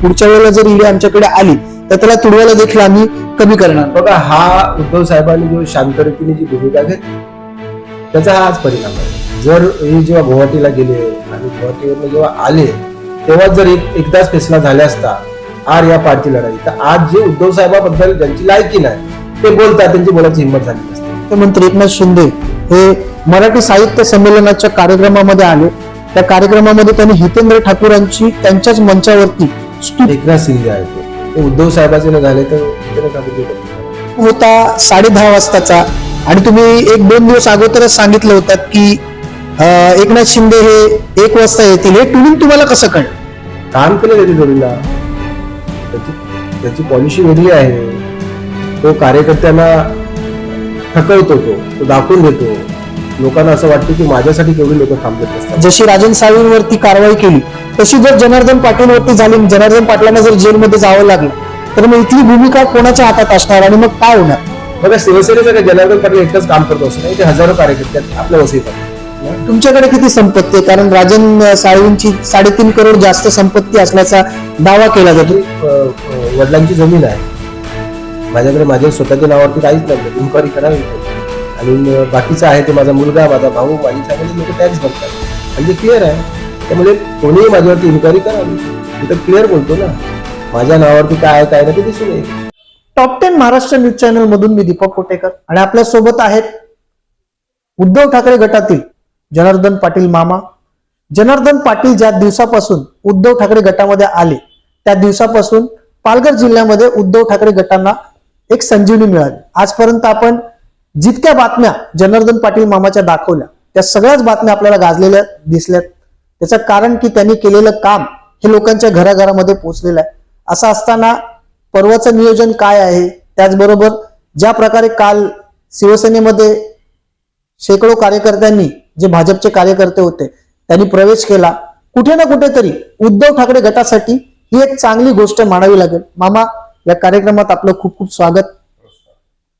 पुढच्या वेळेला जर ईडी आमच्याकडे आली तर त्याला तुडवायला देखील आम्ही कमी करणार. बघा हा उद्धव साहेबांनी जो शांत रीतीने जी भूमिका घेतली त्याचा हा आज परिणाम आहे. जर हे जेव्हा गुवाहाटीला गेले आणि गुवाहाटीवरून जेव्हा आले तेव्हा जर एक एकदाच फैसला झाला असता आर या पार्टी लढाई तर आज जे उद्धव साहेबाबद्दल ज्यांची लायकी नाही ते बोलतात त्यांची बोलायची हिंमत झाली नसते. मुख्यमंत्री एकनाथ शिंदे हे मराठी साहित्य संमेलनाच्या कार्यक्रमामध्ये आले. त्या कार्यक्रमामध्ये त्यांनी हितेंद्र ठाकूरांची त्यांच्याच मंचावरती एकनाथ शिंदे आहे तो. उद्धव साहेबाचे न झाले तर. होता साडे दहा वाजताचा. आणि तुम्ही एक दोन दिवस अगोदरच सांगितलं होतं की अं, एकनाथ शिंदे हे एक वाजता येतील. हे ट्युनिंग तुम्हाला कसं कळलं? काम केलं त्याच्या जोडीला. त्याची त्याची पॉलिसी वेगळी आहे. तो कार्यकर्त्यांना थकवतो तो. तो दाखवून देतो. लोकांना असं वाटतं की माझ्यासाठी केवढी लोक थांबत असतात. जशी राजन साळवींवरती कारवाई केली तशी जर जनार्दन पाटीलवरती झाली जनार्दन पाटलांना जर जेलमध्ये जावं लागलं तर मग इथली भूमिका कोणाच्या हातात असणार आणि मग काय होणार? बघा शिवसेनेचं काय जनार्दन पाटील एकटाच काम करतो असं नाही ते हजारो कार्यकर्ते आपल्या वसईत तुमच्याकडे किती संपत्ती आहे? कारण राजन साळवींची साडेतीन करोड जास्त संपत्ती असल्याचा दावा केला जातो. वडिलांची जमीन आहे. माझ्याकडे माझ्या स्वतःच्या नावावरती काहीच नाही इन्क्वायरी करावी आणि बाकीचं आहे ते माझा मुलगा माझा भाऊ माझी फॅमिली लोक टॅक्स भरतात म्हणजे क्लिअर आहे. त्यामुळे कोणीही माझ्यावरती इन्क्वायरी करावी मी तर क्लिअर बोलतो ना. माझ्या नावावरती काय काय ना ते दिसून येईल. Top ten Maharashtra news channel मधून मी दीपक कोटेकर आणि आपल्यासोबत आहेत उद्धव ठाकरे गटातील जनार्दन पाटील मामा. जनार्दन पाटील ज्या दिवसापासून उद्धव ठाकरे गटामध्ये आले त्या दिवसापासून पालघर जिल्ह्यामध्ये उद्धव ठाकरे गटांना एक संजीवनी मिळाली. आजपर्यंत आपण जितक्या बातम्या जनार्दन पाटील मामाच्या दाखवल्या त्या सगळ्याच बातम्या आपल्याला गाजलेल्या दिसल्यात. त्याचं कारण की त्यांनी केलेलं काम हे लोकांच्या घराघरामध्ये पोहोचलेलं आहे. असं असताना पर्वाचं नियोजन काय आहे? त्याचबरोबर ज्या प्रकारे काल शिवसेनेमध्ये शेकडो कार्यकर्त्यांनी जे भाजपचे कार्यकर्ते होते त्यांनी प्रवेश केला. कुठे ना कुठेतरी उद्धव ठाकरे गटासाठी ही एक चांगली गोष्ट मानावी लागेल. मामा या कार्यक्रमात आपलं खूप खूप स्वागत.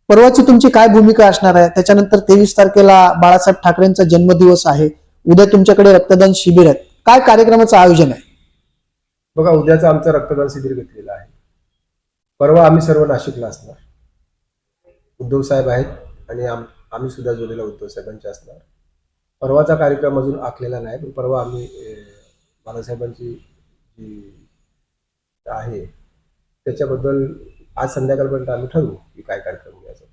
परवाची तुमची काय भूमिका असणार आहे? त्याच्यानंतर तेवीस तारखेला बाळासाहेब ठाकरेंचा जन्मदिवस आहे. उद्या तुमच्याकडे रक्तदान शिबिर आहे. काय कार्यक्रमाचं आयोजन आहे? बघा उद्याचं आमचं रक्तदान शिबिर घेतलेलं आहे. परवा आम्ही सर्व नाशिकला असणार. उद्धव साहेब आहेत आणि आम आम्ही सुद्धा जोडलेला उद्धव साहेबांचे असणार. परवाचा कार्यक्रम अजून आखलेला नाही पण परवा आम्ही बाळासाहेबांची जी आहे त्याच्याबद्दल आज संध्याकाळपर्यंत आम्ही ठरवू की काय कार्यक्रम घ्यायचा.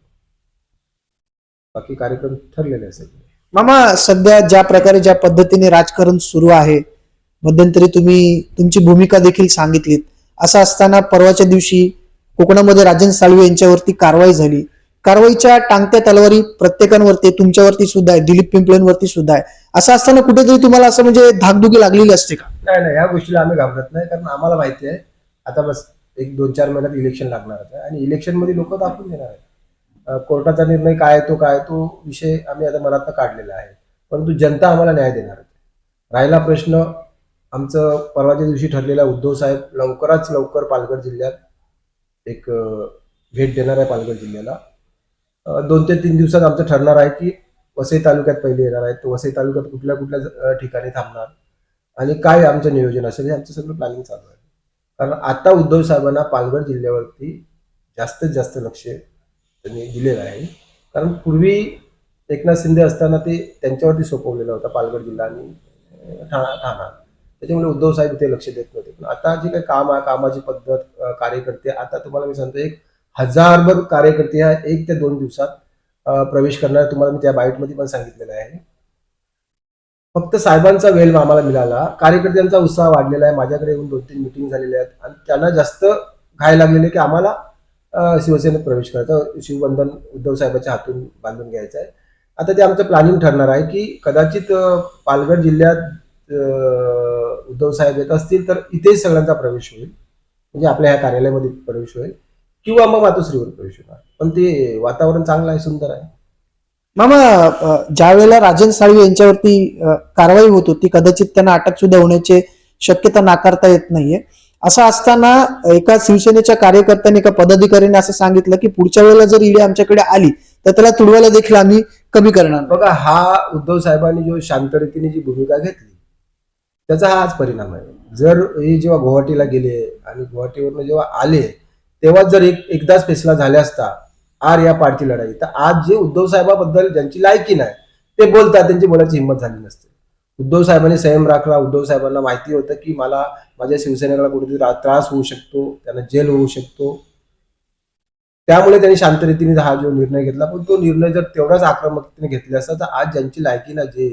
बाकी कार्यक्रम ठरलेले असेल. मामा सध्या ज्या प्रकारे ज्या पद्धतीने राजकारण सुरू आहे मध्यंतरी तुम्ही तुमची भूमिका देखील सांगितलीत. असं असताना परवाच्या दिवशी कोकणामध्ये राजन साळवे यांच्यावरती कारवाई झाली. कारवाईच्या टांगत्या तलवारी प्रत्येकांवरती तुमच्यावरती सुद्धा आहे दिलीप पिंपळेंवरती सुद्धा आहे. असं असताना कुठेतरी तुम्हाला असं म्हणजे धाकधुकी लागलेली असते का? नाही नाही या गोष्टीला आम्ही घाबरत नाही कारण आम्हाला माहिती आहे आता बस एक दोन चार महिन्यात इलेक्शन लागणार आहे आणि इलेक्शनमध्ये लोक दाखवून देणार आहेत. कोर्टाचा निर्णय काय आहे तो काय तो विषय आम्ही आता मनात काढलेला आहे. परंतु जनता आम्हाला न्याय देणार आहे. राहिला प्रश्न आमचं परवाच्या दिवशी ठरलेला उद्धव साहेब लवकरच लवकर पालघर जिल्ह्यात एक भेट देणार आहे पालघर जिल्ह्याला. दोन ते तीन दिवसात आमचं ठरणार आहे की वसई तालुक्यात पहिले येणार आहे. तो वसई तालुक्यात कुठल्या कुठल्या ठिकाणी थांबणार आणि काय आमचं नियोजन असेल हे आमचं सगळं प्लॅनिंग चालू आहे. कारण आता उद्धव साहेबांना पालघर जिल्ह्यावरती जास्तीत जास्त लक्ष त्यांनी दिलेला आहे. कारण पूर्वी एकनाथ शिंदे असताना ते त्यांच्यावरती सोपवलेला होता पालघर जिल्हा आणि ठाणा ठाणा. त्याच्यामुळे उद्धव साहेब ते लक्ष देत नव्हते. पण आता जे काही काम आहे कामाची पद्धत कार्यकर्ते आता तुम्हाला मी सांगतो एक हजारभर कार्यकर्ते ह्या एक ते दोन दिवसात प्रवेश करणार तुम्हाला मी त्या बाईटमध्ये पण सांगितलेलं आहे. फक्त साहेबांचा वेळ आम्हाला मिळाला. कार्यकर्त्यांचा उत्साह वाढलेला आहे. माझ्याकडे येऊन दोन तीन मिटिंग झालेल्या आहेत. आणि त्यांना जास्त घाय लागलेले की आम्हाला शिवसेनेत प्रवेश करायचा. शिवबंधन उद्धव साहेबाच्या हातून बांधून घ्यायचं आहे. आता ते आमचं प्लॅनिंग ठरणार आहे की कदाचित पालघर जिल्ह्यात उद्धव साहेब येत असतील तर इथेच सगळ्यांचा प्रवेश होईल. म्हणजे आपल्या ह्या कार्यालयामध्ये प्रवेश होईल. किंवा मग मातोश्रीवर प्रवेश होणार. पण ते वातावरण चांगलं आहे सुंदर आहे. मामा ज्या वेळेला राजन साळवी यांच्यावरती कारवाई होत होती कदाचित त्यांना अटक सुद्धा होण्याची शक्यता नाकारता येत नाहीये. असं असताना एका शिवसेनेच्या कार्यकर्त्यांनी एका पदाधिकाऱ्याने असं सांगितलं की पुढच्या वेळेला जर ईडी आमच्याकडे आली तर त्याला तुडवायला देखील आम्ही कमी करणार बघा हा उद्धव साहेबांनी जो शांत रीतीने जी भूमिका घेतली त्याचा हा आज परिणाम आहे. जर हे जेव्हा गुवाहाटीला गेले आणि गुवाहाटीवरनं जेव्हा आले तेव्हा जर एक एकदाच फैसला झाला असता आर या पार्टी लढाई तर आज जे उद्धव साहेबाबद्दल ज्यांची लायकी नाही ते बोलतात त्यांची बोलायची हिंमत झाली नसते. उद्धव साहेबांनी संयम राखला. उद्धव साहेबांना माहिती होतं की मला माझ्या शिवसेनेला कुठेतरी त्रास होऊ शकतो त्यांना जेल होऊ शकतो. त्यामुळे त्यांनी शांत रीतीने हा जो निर्णय घेतला. पण तो निर्णय जर तेवढाच आक्रमकतेने घेतला असता तर आज ज्यांची लायकी ना जे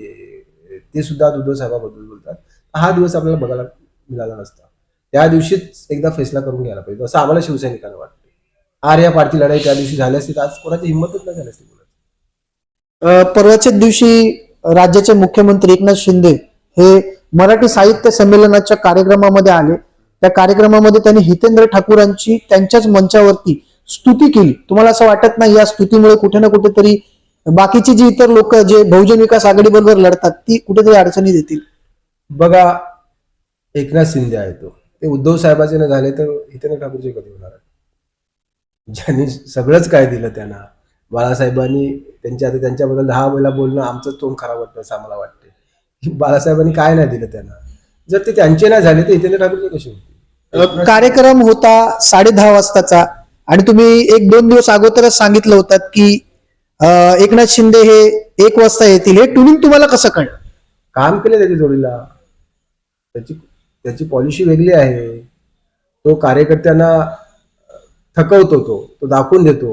ते सुद्धा उद्धव साहेबाबद्दल बोलतात. हा दिवस आपल्याला बघायला मिळाला नसता. त्या दिवशीच एकदा फैसला करून घ्यायला पाहिजे. असं आम्हाला शिवसैनिकांना वाटतं. आर या पार्टी लढाई त्या दिवशी झाली असती तर आज कोणाची हिंमतच नाही झाली असती परवाच्याच दिवशी राज्याचे मुख्यमंत्री एकनाथ शिंदे हे मराठी साहित्य संमेलनाच्या कार्यक्रमामध्ये आले. त्या कार्यक्रमामध्ये त्यांनी हितेंद्र ठाकूरांची त्यांच्याच मंचावरती स्तुती केली. तुम्हाला असं वाटत नाही या स्तुतीमुळे कुठे ना कुठेतरी बाकीची जी इतर लोक जे बहुजन विकास आघाडी बरोबर लढतात ती कुठेतरी अडचणी देतील? बघा एकनाथ शिंदे आहे तो. ते उद्धव साहेबाचे झाले तर हितेंद्र ठाकूरचे कधी होणार आहे ज्यांनी सगळंच काय दिलं त्यांना बाळासाहेबांनी त्यांच्या आता त्यांच्याबद्दल दहा वेळेला बोलणं आमचं तोंड खराब वाटतं असं आम्हाला वाटते बाळासाहेबांनी काय नाही दिलं त्यांना. जर ते त्यांचे नाही झाले तर हितेंद्र ठाकूरचे कसे होते कार्यक्रम होता साडे दहा वाजताचा आणि तुम्ही एक दोन दिवस अगोदरच सांगितलं होतं की एकनाथ शिंदे हे एक वाजता येतील. हे ट्युनिंग तुम्हाला कसं कळलं? काम केले त्याच्या जोडीला. त्याची त्याची पॉलिसी वेगळी आहे. तो कार्यकर्त्यांना थकवतो तो. तो दाखवून देतो.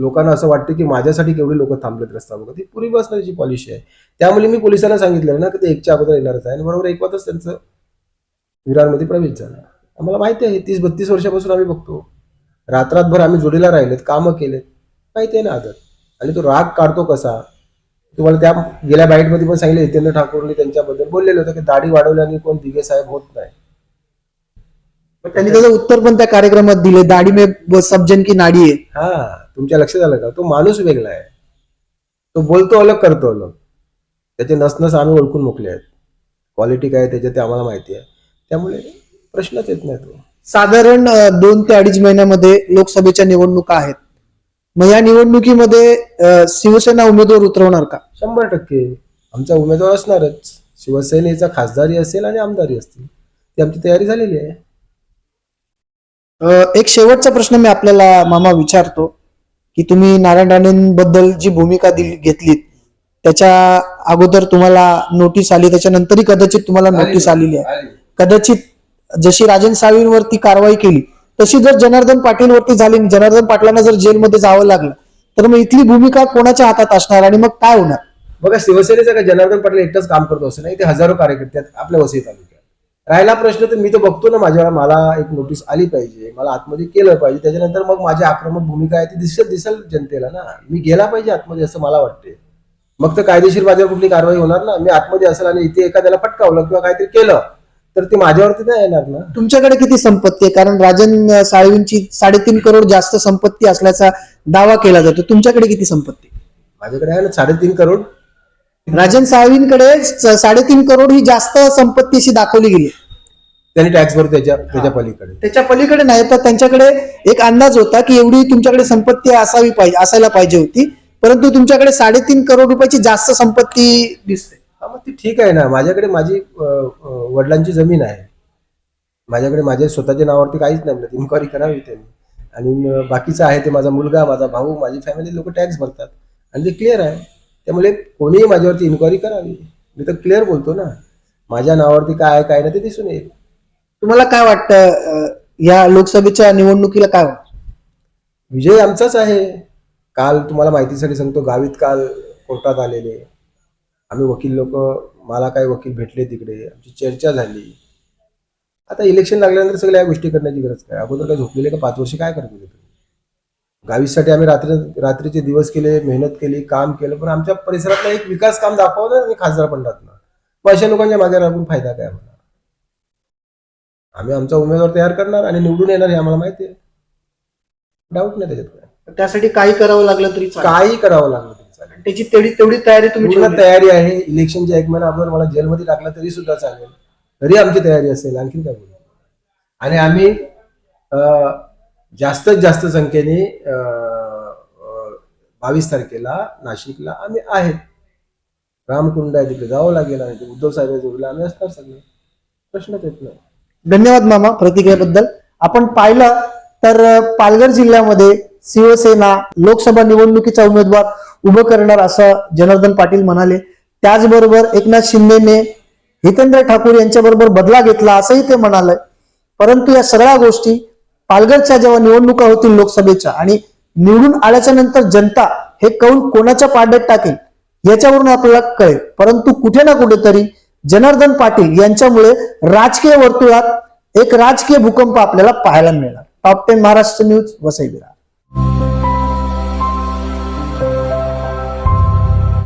लोकांना असं वाटतं की माझ्यासाठी केवढे लोक थांबलेत रस्ता बघा ती पूर्वी बसण्याची पॉलिसी आहे. त्यामुळे मी पोलिसांना सांगितलं ना की ते एकच्या अगोदर येणारच आहे. आणि बरोबर एक वाजताच त्यांचं विरारमध्ये प्रवेश झाला. आम्हाला माहिती आहे तीस बत्तीस वर्षापासून आम्ही बघतो. रात्रातभर आम्ही जोडीला राहिलेत कामं केलेत. माहिती आहे ना आदर आणि तो राग काढतो कसा? तुम्हाला त्या गेल्या बाईटमध्ये पण सांगितलं हितेंद्र ठाकूरनी त्यांच्याबद्दल बोललेलं होतं की दाढी वाढवल्याने कोण दिघे साहेब होत नाही. त्यांनी त्याचं उत्तर पण त्या कार्यक्रमात दिले. दाढी में सबजन की नाडी आहे. हा. तुमच्या लक्षात आलं का? तो माणूस वेगळा आहे. तो बोलतो अलग करतो अलग. त्याचे नसनस आम्ही ओळखून मोकले आहेत. क्वालिटी काय आहे त्याच्यात ते आम्हाला माहिती आहे. त्यामुळे प्रश्नच येत नाही तो. साधारण दोन ते अडीच महिन्यामध्ये लोकसभेच्या निवडणुका आहेत. मग या निवडणुकीमध्ये शिवसेना उमेदवार उतरवणार का? शंभर टक्के. आमचा उमेदवार असणारच. शिवसेनेचा खासदारी असेल आणि आमदारी असतील. ती आमची तयारी झालेली आहे. एक शेवटचा प्रश्न मी आपल्याला मामा विचारतो. की तुम्ही नारायण राणेंबद्दल जी भूमिका दिली घेतलीत त्याच्या अगोदर तुम्हाला नोटीस आली त्याच्यानंतरही कदाचित तुम्हाला नोटीस आलेली आहे. कदाचित जशी राजन साळवींवरती कारवाई केली तशी जर जनार्दन पाटीलवरती झाली जनार्दन पाटलांना जर जेलमध्ये जावं लागलं तर मग इथली भूमिका कोणाच्या हातात असणार आणि मग काय होणार? बघा शिवसेनेचा जनार्दन पाटील एकटाच काम करतो असं नाही ते हजारो कार्यकर्ते आपल्या वसई तालुक्यात राहिला प्रश्न तर मी तर बघतो ना माझ्यावर मला एक नोटीस आली पाहिजे. मला आतमध्ये केलं पाहिजे. त्याच्यानंतर मग माझी आक्रमक भूमिका आहे ती दिसेल दिसेल जनतेला ना. मी गेला पाहिजे आतमध्ये असं मला वाटते मग तर कायदेशीर माझ्यावर कुठली कारवाई होणार ना? मी आतमध्ये असेल आणि इथे एखाद्याला फटकावलं किंवा काहीतरी केलं तर ते माझ्यावरती नाही येणार ना. तुमच्याकडे किती संपत्ती आहे? कारण राजन साळवींची साडेतीन करोड जास्त संपत्ती असल्याचा दावा केला जातो. तुमच्याकडे किती संपत्ती? माझ्याकडे आहे ना साडेतीन करोड. राजन साळवींकडे साडेतीन करोड ही जास्त संपत्ती अशी दाखवली गेली. त्यांनी टॅक्स भरतो त्याच्या त्याच्या पलीकडे. त्याच्या पलीकडे नाही तर त्यांच्याकडे एक अंदाज होता की एवढी तुमच्याकडे संपत्ती असावी पाहिजे असायला पाहिजे होती. परंतु तुमच्याकडे साडेतीन करोड रुपयाची जास्त संपत्ती दिसते. हा मग ती ठीक आहे ना. माझ्याकडे माझी अं, अं, वडिलांची जमीन आहे. माझ्याकडे माझ्या स्वतःच्या नावावरती काहीच नाही मिळत इन्क्वायरी करावी त्यांनी. आणि म- बाकीचं आहे ते माझा मुलगा माझा भाऊ माझी फॅमिली लोक टॅक्स भरतात. आणि ते क्लिअर आहे. त्यामुळे कोणीही माझ्यावरती इन्क्वायरी करावी. मी तर क्लिअर बोलतो ना माझ्या नावावरती काय आहे काय नाही ते दिसून येईल. तुम्हाला काय वाटतं या लोकसभेच्या निवडणुकीला काय वाटतं? विजय आमचाच आहे. काल तुम्हाला माहितीसाठी सांगतो गावीत काल कोर्टात आलेले. आम्ही वकील लोक मला काही वकील भेटले तिकडे आमची चर्चा झाली. आता इलेक्शन लागल्यानंतर सगळ्या या गोष्टी करण्याची गरज काय? अगोदर काय झोपलेले का? पाच वर्ष काय करत होते तुम्ही? गावीसाठी आम्ही रात्री रात्रीचे दिवस केले मेहनत केली काम केलं पण आमच्या परिसरातला एक विकास काम दाखवलं आणि खासदार पंडात ना मग अशा लोकांच्या मागे लागून फायदा काय आम्हाला आम्ही आमचा उमेदवार तयार करणार आणि निवडून येणार हे आम्हाला माहिती आहे. डाऊट नाही त्याच्यात काय. त्यासाठी काही करावं लागलं तरी चालेल. काही करावं लागलं तरी चालेल. त्याची तेवढी तेवढी तयारी तुम्ही पूर्ण ठेवली. तयारी आहे. इलेक्शनच्या एक महिना अगोदर मला जेलमध्ये टाकला तरी सुद्धा चालेल. तरी आमची तयारी असेल. आणखीन काय बोलू? आणि आम्ही अं, जास्तीत जास्त संख्येने बावीस तारखेला नाशिकला आम्ही आहेत. रामकुंड आहे तिकडे जावं लागेल आणि उद्धव साहेब जोडला आम्ही असणार सगळे. प्रश्नच येत नाही. धन्यवाद मामा प्रतिक्रियेबद्दल. आपण पाहिलं तर पालघर जिल्ह्यामध्ये शिवसेना लोकसभा निवडणुकीचा उमेदवार उभं करणार असं जनार्दन पाटील म्हणाले. त्याचबरोबर एकनाथ शिंदेने हितेंद्र ठाकूर यांच्याबरोबर बदला घेतला असंही ते म्हणाले. परंतु या सगळ्या गोष्टी पालघरच्या जेव्हा निवडणुका होतील लोकसभेच्या आणि निवडून आल्याच्यानंतर जनता हे कौल कोणाच्या पाड्यात टाकेल याच्यावरून आपल्याला कळेल. परंतु कुठे ना कुठेतरी जनार्दन पाटील यांच्यामुळे राजकीय वर्तुळात एक राजकीय भूकंप आपल्याला पाहायला मिळणार. Top ten Maharashtra news Vasai Virar